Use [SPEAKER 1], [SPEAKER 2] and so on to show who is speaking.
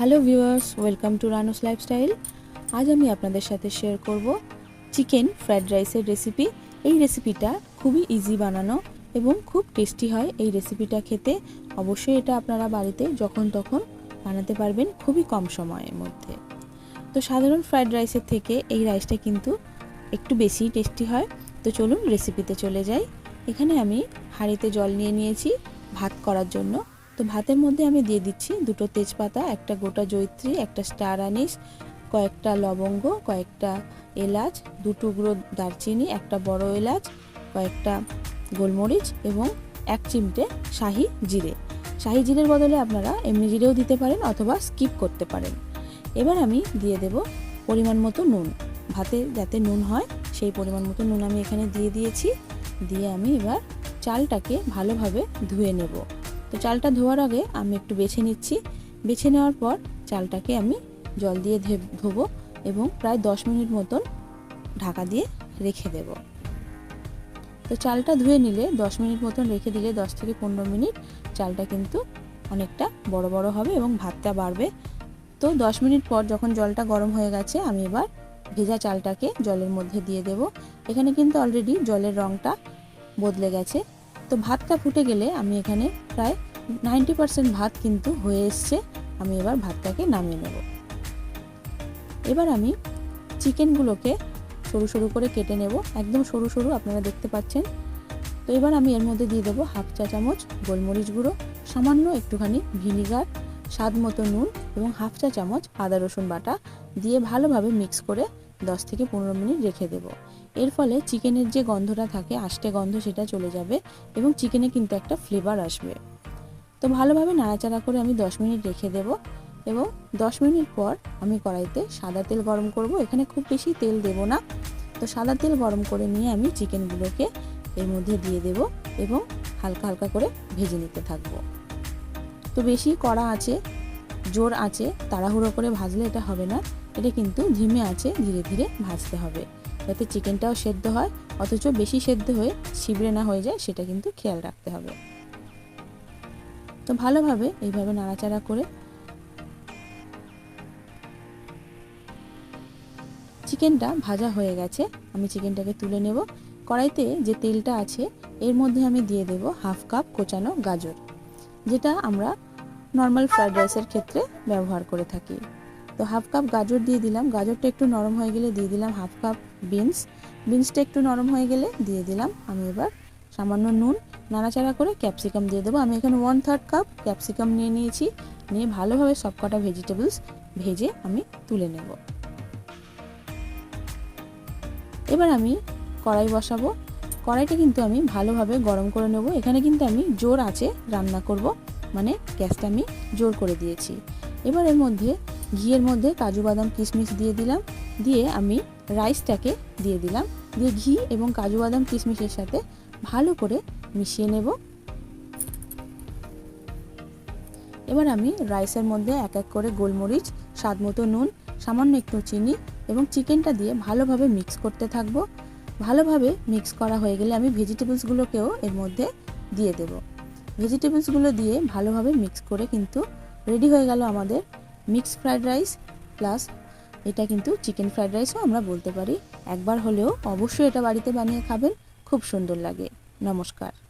[SPEAKER 1] Hello viewers, welcome to Ranu's lifestyle. আজ আমি আপনাদের সাথে শেয়ার করব চিকেন ফ্রাইড রাইসের রেসিপি। এই রেসিপিটা খুবই ইজি বানানো এবং খুব টেস্টি হয় এই রেসিপিটা খেতে। অবশ্যই এটা আপনারা বাড়িতে যখন তখন বানাতে পারবেন খুবই কম সময়ের মধ্যে। তো সাধারণ ফ্রাইড রাইসের থেকে এই রাইসটা কিন্তু একটু বেশি টেস্টি হয়। তো চলুন রেসিপিতে চলে যাই। এখানে আমি হাঁড়িতে জল নিয়ে নিয়েছি। ভাত করার জন্য তো ভাতের মধ্যে আমি দিয়ে দিচ্ছি দুটো তেজপাতা, একটা গোটা জৈত্রী একটা স্টার আনিস, কয়েকটা লবঙ্গ, কয়েকটা এলাচ, দু টুকরো দারচিনি, একটা বড় এলাচ, কয়েকটা গোলমরিচ এবং এক চিমটে শাহি জিরে। শাহি জিরের বদলে আপনারা এমনি জিরেও দিতে পারেন অথবা স্কিপ করতে পারেন। এবার আমি দিয়ে দেব পরিমাণ মতো নুন। ভাতে যাতে নুন হয়, সেই পরিমাণ মতো নুন আমি এখানে দিয়ে দিয়েছি। দিয়ে আমি এবার চালটাকে ভালোভাবে ধুয়ে নেব। তো চালটা ধোয়ার আগে আমি একটু বেছে নিচ্ছি। বেছে নেওয়ার পর চালটাকে আমি জল দিয়ে ধোবো এবং প্রায় দশ মিনিট মতন ঢাকা দিয়ে রেখে দেব। তো চালটা ধুয়ে নিলে, দশ মিনিট মতন রেখে দিলে দশ থেকে পনেরো মিনিট চালটা কিন্তু অনেকটা বড় বড় হবে এবং ভাতটা বাড়বে। তো দশ মিনিট পর যখন জলটা গরম হয়ে গেছে, আমি এবার ভেজা চালটাকে জলের মধ্যে দিয়ে দেব। এখানে কিন্তু অলরেডি জলের রঙটা বদলে গেছে। তো ভাতটা ফুটে গেলে আমি এখানে প্রায় নাইনটি পারসেন্ট ভাত কিন্তু হয়ে এসছে। আমি এবার ভাতটাকে নামিয়ে নেব। এবার আমি চিকেনগুলোকে সরু সরু করে কেটে নেব। একদম সরু সরু, আপনারা দেখতে পাচ্ছেন। তো এবার আমি এর মধ্যে দিয়ে দেবো হাফ চা চামচ গোলমরিচ গুঁড়ো, সামান্য একটুখানি ভিনিগার, স্বাদ মতো নুন এবং হাফ চা চামচ আদা রসুন বাটা দিয়ে ভালোভাবে মিক্স করে দশ থেকে পনেরো মিনিট রেখে দেব। এর ফলে চিকেনের যে গন্ধটা থাকে, আষ্টে গন্ধ সেটা চলে যাবে এবং চিকেনে কিন্তু একটা ফ্লেভার আসবে। তো ভালোভাবে নাড়াচাড়া করে আমি দশ মিনিট রেখে দেব এবং দশ মিনিট পর আমি কড়াইতে সাদা তেল গরম করব। এখানে খুব বেশি তেল দেব না। তো সাদা তেল গরম করে নিয়ে আমি চিকেনগুলোকে এর মধ্যে দিয়ে দেব এবং হালকা হালকা করে ভেজে নিতে থাকব। তো বেশি কড়া আছে, জোর আছে, তাড়াহুড়ো করে ভাজলে এটা হবে না। এটা কিন্তু ধিমে আছে, ধীরে ধীরে ভাজতে হবে। যাতে চিকেনটাও সেদ্ধ হয়, অথচ বেশি সেদ্ধ হয়ে ছিবড়ে না হয়ে যায়, সেটা কিন্তু খেয়াল রাখতে হবে। তো ভালোভাবে এইভাবে নাড়াচাড়া করে চিকেনটা ভাজা হয়ে গেছে, আমি চিকেনটাকে তুলে নেব। কড়াইতে যে তেলটা আছে, এর মধ্যে আমি দিয়ে দেব হাফ কাপ কোচানো গাজর, যেটা আমরা নর্মাল ফ্রাইড রাইসের ক্ষেত্রে ব্যবহার করে থাকি। তো হাফ কাপ গাজর দিয়ে দিলাম। গাজরটা একটু নরম হয়ে গেলে দিয়ে দিলাম হাফ কাপ বিনস বিনসটা একটু নরম হয়ে গেলে দিয়ে দিলাম আমি এবার সামান্য নুন। নাড়াচাড়া করে ক্যাপসিকাম দিয়ে দেবো। আমি এখানে ওয়ান থার্ড কাপ ক্যাপসিকাম নিয়ে নিয়েছি। নিয়ে ভালোভাবে সব কটা ভেজিটেবলস ভেজে আমি তুলে নেব। এবার আমি কড়াই বসাবো। কড়াইটা কিন্তু আমি ভালোভাবে গরম করে নেব। এখানে কিন্তু আমি জোর আছে রান্না করব। মানে গ্যাসটা আমি জোর করে দিয়েছি। এবার এর মধ্যে ঘিয়ের মধ্যে কাজু বাদাম, কিশমিশ দিয়ে দিলাম। দিয়ে আমি রাইসটাকে দিয়ে দিলাম। দিয়ে ঘি এবং কাজু বাদাম, কিশমিশের সাথে ভালো করে মিশিয়ে নেব। এবার আমি রাইসের মধ্যে এক এক করে গোলমরিচ, স্বাদ মতো নুন, সামান্য একটু চিনি এবং চিকেনটা দিয়ে ভালোভাবে মিক্স করতে থাকব। ভালোভাবে মিক্স করা হয়ে গেলে আমি ভেজিটেবলসগুলোকেও এর মধ্যে দিয়ে দেব। ভেজিটেবলসগুলো দিয়ে ভালোভাবে মিক্স করে কিন্তু রেডি হয়ে গেল আমাদের মিক্স ফ্রাইড রাইস, প্লাস এটা কিন্তু চিকেন ফ্রাইড রাইসও আমরা বলতে পারি। একবার হলেও অবশ্যই এটা বাড়িতে বানিয়ে খাবেন, খুব সুন্দর লাগে। নমস্কার।